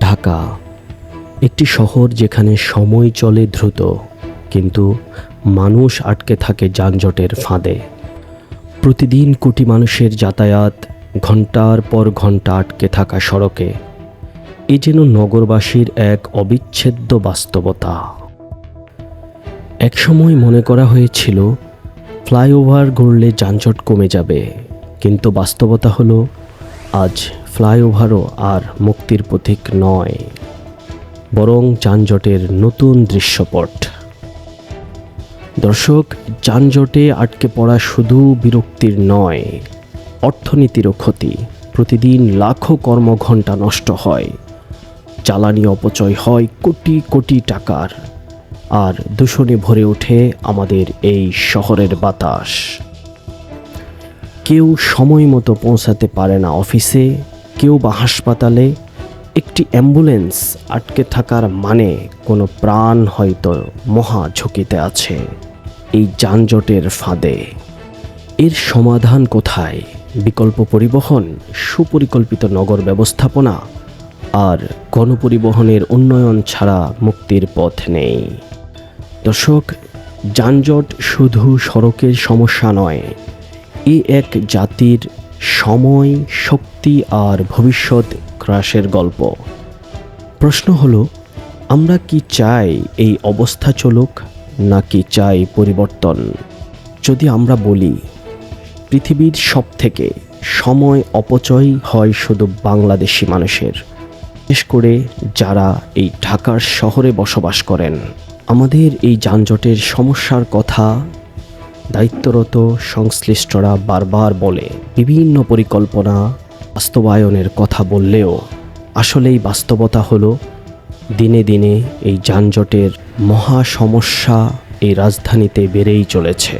ঢাকা, একটি শহর যেখানে সময় চলে দ্রুত, কিন্তু মানুষ আটকে থাকে যানজটের ফাঁদে। প্রতিদিন কোটি মানুষের যাতায়াত ঘণ্টার পর ঘণ্টা আটকে থাকা সড়কে। এ যেন নগরবাসীর এক অবিচ্ছেদ্য বাস্তবতা। একসময় মনে করা হয়েছিল, ফ্লাইওভার গড়লে যানজট কমে যাবে, কিন্তু বাস্তবতা হলো, আজ ফ্লাইওভারও আর মুক্তির প্রতীক নয়, বরং যানজটের নতুন দৃশ্যপট। দর্শক, যানজটে আটকে পড়া শুধু বিরক্তির নয়, অর্থনীতিরও ক্ষতি। প্রতিদিন লাখো কর্মঘণ্টা নষ্ট হয়, জ্বালানি অপচয় হয় কোটি কোটি টাকার, আর দূষণে ভরে ওঠে আমাদের এই শহরের বাতাস। কেউ সময় মতো পৌঁছাতে পারে না অফিসে কেউ বা হাসপাতালে একটি অ্যাম্বুলেন্স আটকে থাকার মানে কোনো প্রাণ হয়তো মহা ঝুঁকিতে আছে। এই যানজটের ফাঁদে। এর সমাধান কোথায়? বিকল্প পরিবহন, সুপরিকল্পিত নগর ব্যবস্থাপনা, আর গণপরিবহনের উন্নয়ন ছাড়া মুক্তির পথ নেই। দর্শক, যানজট শুধু সড়কের সমস্যা নয়, এ এক জাতির সময়, শক্তি আর ভবিষ্যৎ ক্রাশের গল্প। প্রশ্ন হলো, আমরা কি চাই এই অবস্থা চলুক নাকি চাই পরিবর্তন? যদি আমরা বলি, পৃথিবীর সব থেকে সময় অপচয় হয় শুধু বাংলাদেশি মানুষের, বিশেষ করে যারা এই ঢাকার শহরে বসবাস করেন। আমাদের এই যানজটের সমস্যার কথা দায়িত্বরত সংশ্লিষ্টরা বারবার বলে, বিভিন্ন পরিকল্পনা বাস্তবায়নের কথা বললেও আসলেই বাস্তবতা হলো, দিনে দিনে এই যানজটের মহা সমস্যা এই রাজধানীতে বেড়েই চলেছে।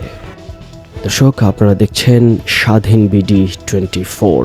দর্শক, আপনারা দেখছেন স্বাধীন বিডি টোয়েন্টি ফোর।